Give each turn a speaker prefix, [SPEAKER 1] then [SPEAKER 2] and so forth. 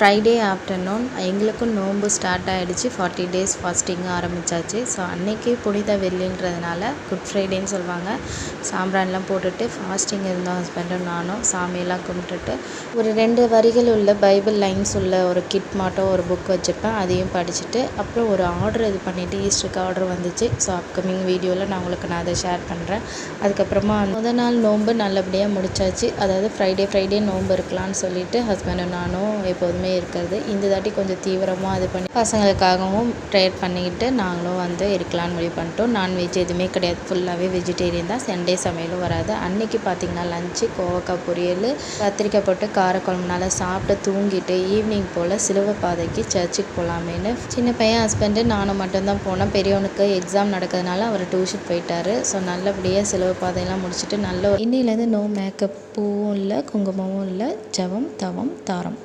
[SPEAKER 1] Friday afternoon எங்களுக்கும் நோன்பு start ஆகிடுச்சு ஃபார்ட்டி டேஸ் ஃபாஸ்டிங் ஆரம்பித்தாச்சு ஸோ அன்றைக்கி புனித வெள்ளின்றதுனால குட் ஃப்ரைடேன்னு சொல்லுவாங்க. சாம்பிரான்லாம் போட்டுட்டு ஃபாஸ்டிங் இருந்தோம் ஹஸ்பண்டும் நானும் சாமியெல்லாம் கும்பிட்டுட்டு. ஒரு ரெண்டு வரிகள் உள்ள பைபிள் லைன்ஸ் உள்ள ஒரு கிட் மாட்டோ ஒரு புக் வச்சுருப்பேன். அதையும் படிச்சுட்டு அப்புறம் ஒரு ஆர்டர் இது பண்ணிவிட்டு ஈஸ்டருக்கு ஆர்டர் வந்துச்சு. ஸோ அப்கமிங் வீடியோவில் நான் உங்களுக்கு நான் அதை ஷேர் பண்ணுறேன் அதுக்கப்புறமா முத நாள் நோன்பு நல்லபடியாக முடிச்சாச்சு. அதாவது ஃப்ரைடே ஃப்ரைடே நோன்பு இருக்கலாம்னு சொல்லிட்டு ஹஸ்பண்டும் நானும் எப்போதுமே இருக்கிறது. இந்த தாட்டி கொஞ்சம் தீவிரமாக இது பண்ணி பசங்களுக்காகவும் ப்ரேயர் பண்ணிக்கிட்டு நாங்களும் வந்து இருக்கலாம்னு முடிவு பண்ணிட்டோம். நான்வெஜ் எதுவுமே கிடையாது. ஃபுல்லாகவே வெஜிடேரியன் தான். சண்டே சமையலும் வராது. அன்றைக்கி பார்த்திங்கன்னா லஞ்சு கோவக்காய் பொரியல் கத்திரிக்காய் போட்டு காரக்குழம்புனால சாப்பிட்டு தூங்கிட்டு ஈவினிங் போல் சிலுவை பாதைக்கு சர்ச்சுக்கு போகலாமேன்னு சின்ன பையன் ஹஸ்பண்டு நானும் மட்டும்தான் போனோம். பெரியவனுக்கு எக்ஸாம் நடக்கிறதுனால அவர் டியூஷன் போயிட்டார். ஸோ நல்லபடியாக சிலுவை பாதையெல்லாம் முடிச்சுட்டு நல்ல இன்னிலேருந்து நோ மேக்கப் பூவும் இல்லை குங்குமமும் இல்லை ஜவம் தவம் தாரம்.